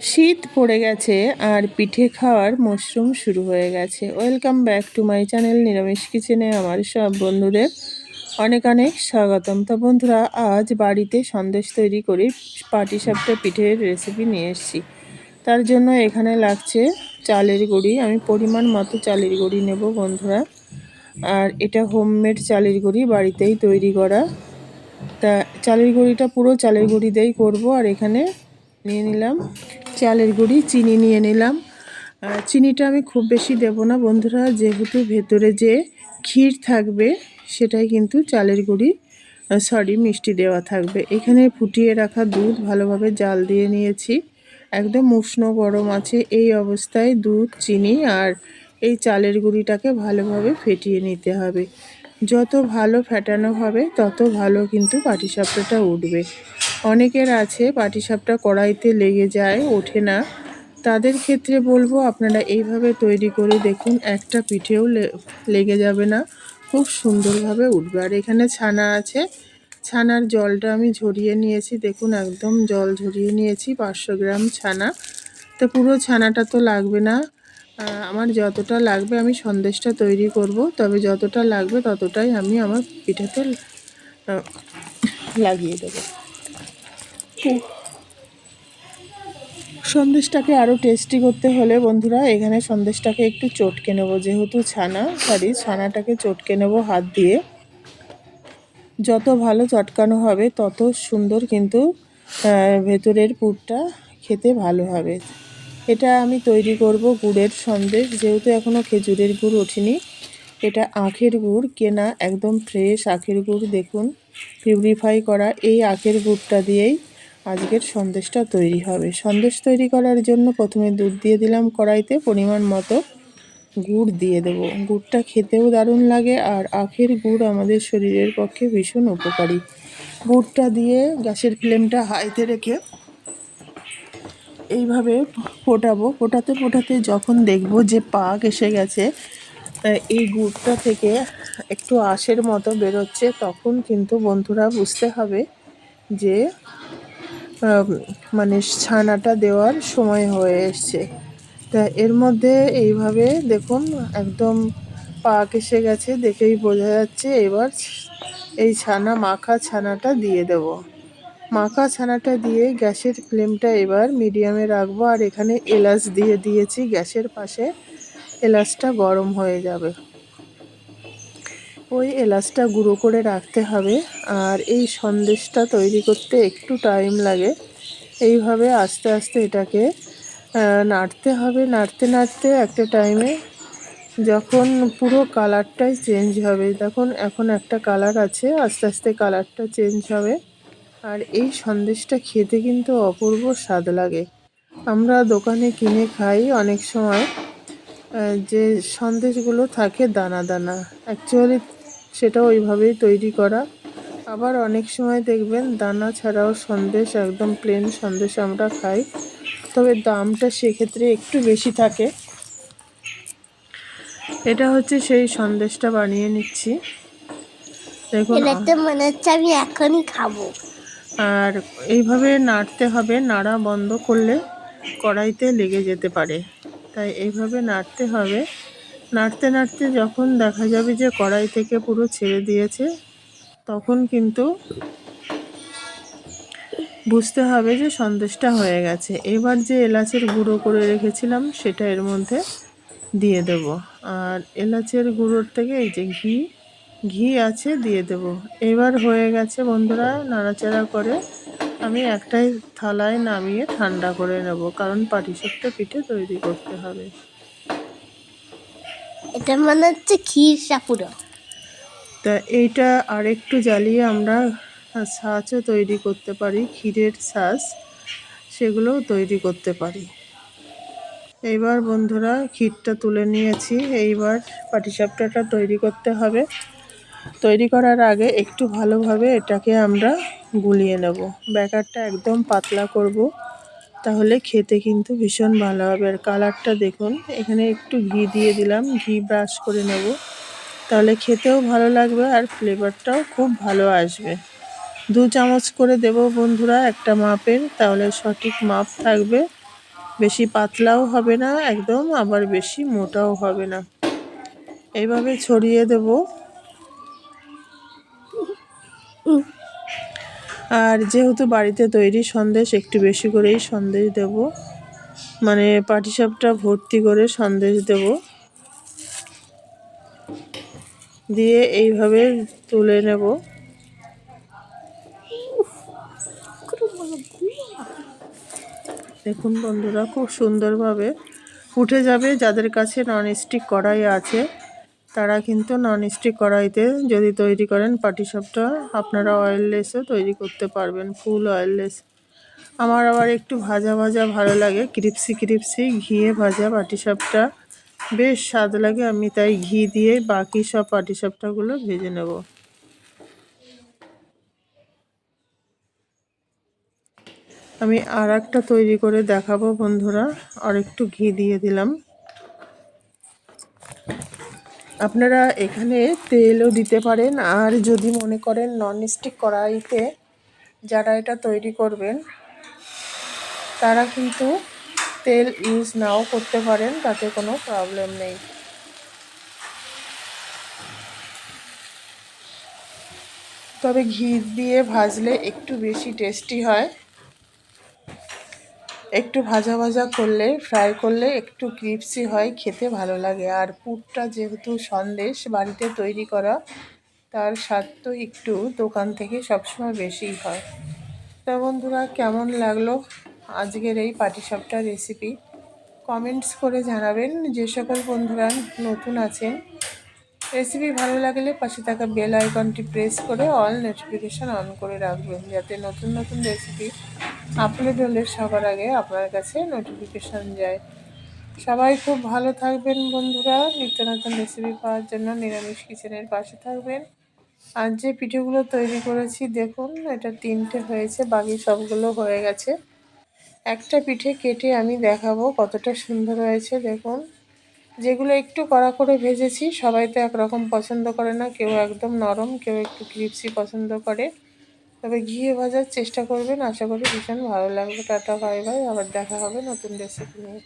শীত পড়ে গেছে আর পিঠে খাওয়ার মশরুম শুরু হয়ে গেছে। Welcome back to my channel নিরামিষ কিচেনে আমার সব বন্ধুদের অনেক অনেক স্বাগতম। তো বন্ধুরা, আজ বাড়িতে সন্দেশ তৈরি করি পাটিসাপটা পিঠের রেসিপি নিয়ে এসেছি। তার জন্য এখানে লাগছে চালের গুঁড়ি। আমি পরিমাণ মতো চালের গুঁড়ি নেব বন্ধুরা। আর এটা হোমমেড চালের গুঁড়ি, বাড়িতেই তৈরি করা। তা চালের গুঁড়িটা পুরো চালের গুঁড়ি দিয়েই করব। আর এখানে নিয়ে নিলাম চালের গুঁড়ি, চিনি নিয়ে নিলাম। চিনিটা আমি খুব বেশি দেব না বন্ধুরা, যেহেতু ভেতরে যে ক্ষীর থাকবে, সেটাই কিন্তু চালের গুঁড়ি সরি মিষ্টি দেওয়া থাকবে। এখানে ফুটিয়ে রাখা দুধ ভালোভাবে জাল দিয়ে নিয়েছি। একদম উষ্ণ গরম আছে, এই অবস্থায় দুধ, চিনি আর এই চালের গুঁড়িটাকে ভালোভাবে ফেটিয়ে নিতে হবে। যত ভালো ফেটানো হবে, তত ভালো কিন্তু পাটিসাপটাটা উঠবে। অনেকের আছে, পাটিসাপটা কড়াইতে লেগে যায়, ওঠে না। তাদের ক্ষেত্রে বলব, আপনারা এইভাবে তৈরি করে দেখুন, একটা পিঠেও লেগে যাবে না। খুব সুন্দরভাবে উঠবে। আর এখানে ছানা আছে। ছানার জলটা আমি ঝরিয়ে নিয়েছি। দেখুন, একদম জল ঝরিয়ে নিয়েছি, পাঁচশো গ্রাম ছানা। তো পুরো ছানাটা তো লাগবে না। আমার যতটা লাগবে আমি সন্দেশটা তৈরি করব। তবে যতটা লাগবে ততটাই আমি আমার পিঠাতে লাগিয়ে দেবো। সন্দেশটাকে আরও টেস্টি করতে হলে বন্ধুরা, এখানে সন্দেশটাকে একটু চটকে নেব। যেহেতু ছানা সরি ছানাটাকে চটকে নেব হাত দিয়ে। যত ভালো চটকানো হবে, তত সুন্দর কিন্তু ভেতরের পুরটা খেতে ভালো হবে। এটা আমি তৈরি করব গুড়ের সন্দেশ, যেহেতু এখনও খেজুরের গুড় ওঠেনি। এটা আখের গুড়, কেনা একদম ফ্রেশ আখের গুড়, দেখুন পিউরিফাই করা। এই আখের গুড়টা দিয়েই আজকের সন্দেশটা তৈরি হবে। সন্দেশ তৈরি করার জন্য প্রথমে দুধ দিয়ে দিলাম কড়াইতে, পরিমাণ মতো গুড় দিয়ে দেবো। গুড়টা খেতেও দারুণ লাগে আর আখের গুড় আমাদের শরীরের পক্ষে ভীষণ উপকারী। গুড়টা দিয়ে গ্যাসের ফ্লেমটা হাইতে রেখে এইভাবে ফোটাবো। ফোটাতে ফোটাতে যখন দেখব যে পাক এসে গেছে এই গুড়টা থেকে একটু আঁশের মতো বেরোচ্ছে, তখন কিন্তু বন্ধুরা বুঝতে হবে যে মানে ছানাটা দেওয়ার সময় হয়ে এসছে। তা এর মধ্যে এইভাবে দেখুন, একদম পাক এসে গেছে দেখেই বোঝা যাচ্ছে এবার এই ছানা, মাখা ছানাটা দিয়ে দেব। মাখা ছানাটা দিয়ে গ্যাসের ফ্লেমটা এবার মিডিয়ামে রাখব আর এখানে এলাচ দিয়ে দিয়েছি, গ্যাসের পাশে এলাচটা গরম হয়ে যাবে। ওই এলাচটা গুঁড়ো করে রাখতে হবে আর এই সন্দেশটা তৈরি করতে একটু টাইম লাগে। এইভাবে আস্তে আস্তে এটাকে নাড়তে হবে। নাড়তে নাড়তে একটা টাইমে যখন পুরো কালারটাই চেঞ্জ হবে, দেখুন এখন একটা কালার আছে, আস্তে আস্তে কালারটা চেঞ্জ হবে। আর এই সন্দেশটা খেতে কিন্তু অপূর্ব স্বাদ লাগে। আমরা দোকানে কিনে খাই অনেক সময় যে সন্দেশগুলো থাকে দানা দানা। অ্যাকচুয়ালি সেটা ওইভাবেই তৈরি করা। আবার অনেক সময় দেখবেন দানা ছাড়াও সন্দেশ একদম প্লেন সন্দেশ আমরা খাই। তবে দামটা সেক্ষেত্রে একটু বেশি থাকে। এটা হচ্ছে সেই সন্দেশটা বানিয়ে নিচ্ছি। দেখুন মনে হচ্ছে আমি এখনই খাব। আর এইভাবে নাড়তে হবে নাড়া বন্ধ করলে কড়াইতে লেগে যেতে পারে। তাই এইভাবে নাড়তে হবে। নাড়তে নাড়তে যখন দেখা যাবে যে কড়াই থেকে পুরো ছেড়ে দিয়েছে, তখন কিন্তু বুঝতে হবে যে সন্দেশটা হয়ে গেছে। এবার যে এলাচের গুঁড়ো করে রেখেছিলাম, সেটা এর মধ্যে দিয়ে দেব। আর এলাচের গুঁড়োর থেকে এই যে ঘি ঘি আছে, দিয়ে দেব। এবার হয়ে গেছে বন্ধুরা নাড়াচাড়া করে আমি একটাই থালায় নামিয়ে ঠান্ডা করে নেব, কারণ পাটিসাপটা পিঠে তৈরি করতে হবে। এটা মনে হচ্ছে ক্ষীর সাপুরা। তা এইটা আর একটু জ্বালিয়ে আমরা ছাঁচও তৈরি করতে পারি, ক্ষীরের ছাঁচ সেগুলোও তৈরি করতে পারি। এইবার বন্ধুরা ক্ষীরটা তুলে নিয়েছি, এইবার পাটিসাপটাটা তৈরি করতে হবে। তৈরি করার আগে একটু ভালোভাবে এটাকে আমরা গুলিয়ে নেব। ব্যাকারটা একদম পাতলা করব। তাহলে খেতে কিন্তু ভীষণ ভালো হবে। আর কালারটা দেখুন, এখানে একটু ঘি দিয়ে দিলাম, ঘি ব্রাশ করে নেব। তাহলে খেতেও ভালো লাগবে আর ফ্লেভারটাও খুব ভালো আসবে। দু চামচ করে দেব বন্ধুরা, একটা মাপের, তাহলে সঠিক মাপ থাকবে। বেশি পাতলাও হবে না, একদম আবার বেশি মোটাও হবে না। এইভাবে ছড়িয়ে দেব। আর যেহেতু বাড়িতে তৈরি সন্দেশ, একটু বেশি করেই সন্দেশ দেব। মানে পাটিসাপটা ভর্তি করে সন্দেশ দেব। দিয়ে এইভাবে তুলে নেব। দেখুন বন্ধুরা, খুব সুন্দরভাবে উঠে যাবে। যাদের কাছে ননস্টিক কড়াই আছে তারা কিন্তু ননস্টিক কড়াইতে যদি তৈরি করেন পাটিসাপটা আপনারা অয়েললেসও তৈরি করতে পারবেন ফুল অয়েললেস আমার আবার একটু ভাজা ভাজা ভালো লাগে, ক্রিপসি ক্রিপসি ঘিয়ে ভাজা পাটিসাপটা বেশ স্বাদ লাগে, আমি তাই ঘি দিয়ে বাকি সব পাটিসাপটাগুলো ভেজে নেব। আমি আর একটা তৈরি করে দেখাবো বন্ধুরা আর একটু ঘি দিয়ে দিলাম। আপনারা এখানে তেলও দিতে পারেন, আর যদি মনে করেন ননস্টিক কড়াইতে যারা এটা তৈরি করবেন, তারা কিন্তু তেল ইউজ নাও করতে পারেন, তাতে কোনো প্রবলেম নেই। তবে ঘি দিয়ে ভাজলে একটু বেশি টেস্টি হয়। একটু ভাজা ভাজা করলে ফ্রাই করলে একটু ক্রিপসি হয়, খেতে ভালো লাগে। আর পুরটা যেহেতু সন্দেশ, বাড়িতে তৈরি করা, তার স্বাদ তো একটু দোকান থেকে সবসময় বেশিই হয়। তা বন্ধুরা, কেমন লাগল আজকের এই পাটিসাপটা রেসিপি কমেন্টস করে জানাবেন। যে সকল বন্ধুরা নতুন আছেন রেসিপি ভালো লাগলে পাশে থাকা বেল আইকনটি প্রেস করে অল নোটিফিকেশান অন করে রাখবেন, যাতে নতুন নতুন রেসিপি আপলোড হলে সবার আগে আপনার কাছে নোটিফিকেশান যায়। সবাই খুব ভালো থাকবেন বন্ধুরা। নিত্য নতুন রেসিপি পাওয়ার জন্য নিরামিষ কিচেনের পাশে থাকবেন। আর যে পিঠেগুলো তৈরি করেছি, দেখুন, এটা তিনটে হয়েছে, বাকি সবগুলো হয়ে গেছে। একটা পিঠে কেটে আমি দেখাবো কতটা সুন্দর হয়েছে, দেখুন। যেগুলো একটু কড়া করে ভেজেছি, সবাই তো একরকম পছন্দ করে না, কেউ একদম নরম, কেউ একটু ক্রিপসি পছন্দ করে। তবে গিয়ে বাজার চেষ্টা করবেন। আশা করি ভীষণ ভালো লাগবে। Tata, bye bye. আবার দেখা হবে নতুন রেসিপি নিয়ে।